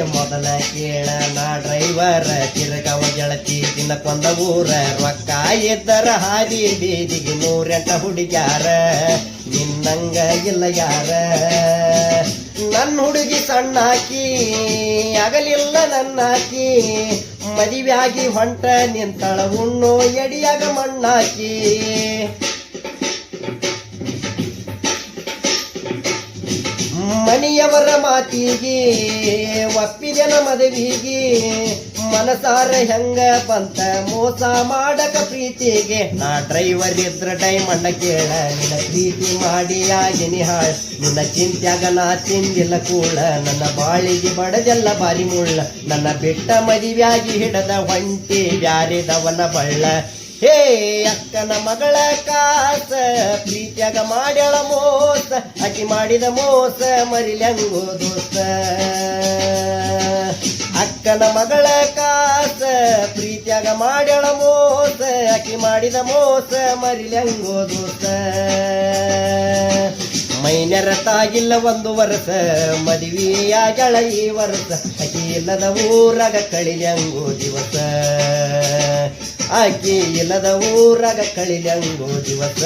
ಮೊದಲ ಕೇಳ ನಾ ಡ್ರೈವರ್ ತಿರ್ಗವ ಗೆಳತಿ ದಿನಕ್ಕೊಂದ ಊರ, ರೊಕ್ಕ ಎದ್ದರ ಹಾದಿ ಬೀದಿಗೆ ನೂರೆಂಟ ಹುಡುಗ್ಯಾರ. ನಿನ್ನಂಗ ಇಲ್ಲ ಯಾರ? ನನ್ನ ಹುಡುಗಿ ಸಣ್ಣಾಕಿ ಆಗಲಿಲ್ಲ ನನ್ನಾಕಿ, ಮದುವೆಯಾಗಿ ಹೊಂಟ ನಿಂತಳ ಉಣ್ಣು ಎಡಿಯಾಗ ಮಣ್ಣಾಕಿ. ಮನೆಯವರ ಮಾತಿಗೆ, ಒಪ್ಪಿದೆನ ಮದುವಿಗೆ, ಮನಸಾರ ಹೆಂಗ ಬಂತ ಮೋಸ ಮಾಡಕ ಪ್ರೀತಿಗೆ. ನಾ ಡ್ರೈವರ್ ಇದ್ರ ಡೈಮಂಡ ಕೇಳ, ನಿನ್ನ ಪ್ರೀತಿ ಮಾಡಿ ಆಗಿನಿ ಹಾಳ್. ನಿನ್ನ ಚಿಂತ್ಯಾಗ ನಾ ತಿಂದಿಲ್ಲ ಕೂಳ, ನನ್ನ ಬಾಳಿಗೆ ಬಡದೆಲ್ಲ ಬಾರಿ ಮುಳ್ಳ. ನನ್ನ ಬಿಟ್ಟ ಮದುವೆಯಾಗಿ ಹಿಡದ ಹೊಂಟಿ ಬ್ಯಾರಿದವನ ಬಳ್ಳ. ಹೇ ಅಕ್ಕನ ಮಗಳ ಕಾಸ, ಪ್ರೀತಿಯಾಗ ಮಾಡ್ಯಾಳ ಮೋಸ ಅಕ್ಕಿ ಮಾಡಿದ ಮೋಸ ಮರಿಲಂಗೋ ದೋಸ ಅಕ್ಕನ ಮಗಳ ಕಾಸ, ಪ್ರೀತಿಯಾಗ ಮಾಡ್ಯಾಳ ಮೋಸ ಅಕ್ಕಿ ಮಾಡಿದ ಮೋಸ ಮರಿಲ್ಯಂಗೋ ದೋಸ್ತ. ಮೈನೆರತಾಗಿಲ್ಲ ಒಂದು ವರ್ಷ ಮದುವೆಯಾಗಳ ಈ ವರ್ಷ ಅಕ್ಕಿ ಇಲ್ಲದ ಊರಾಗ ಕಳಿಲಂಗೋ ದಿವಸ. ಆಕಿ ಇಲ್ಲದ ಊರಾಗ ಕಳಿಲ್ಯಂಗೋ ದಿವಸ.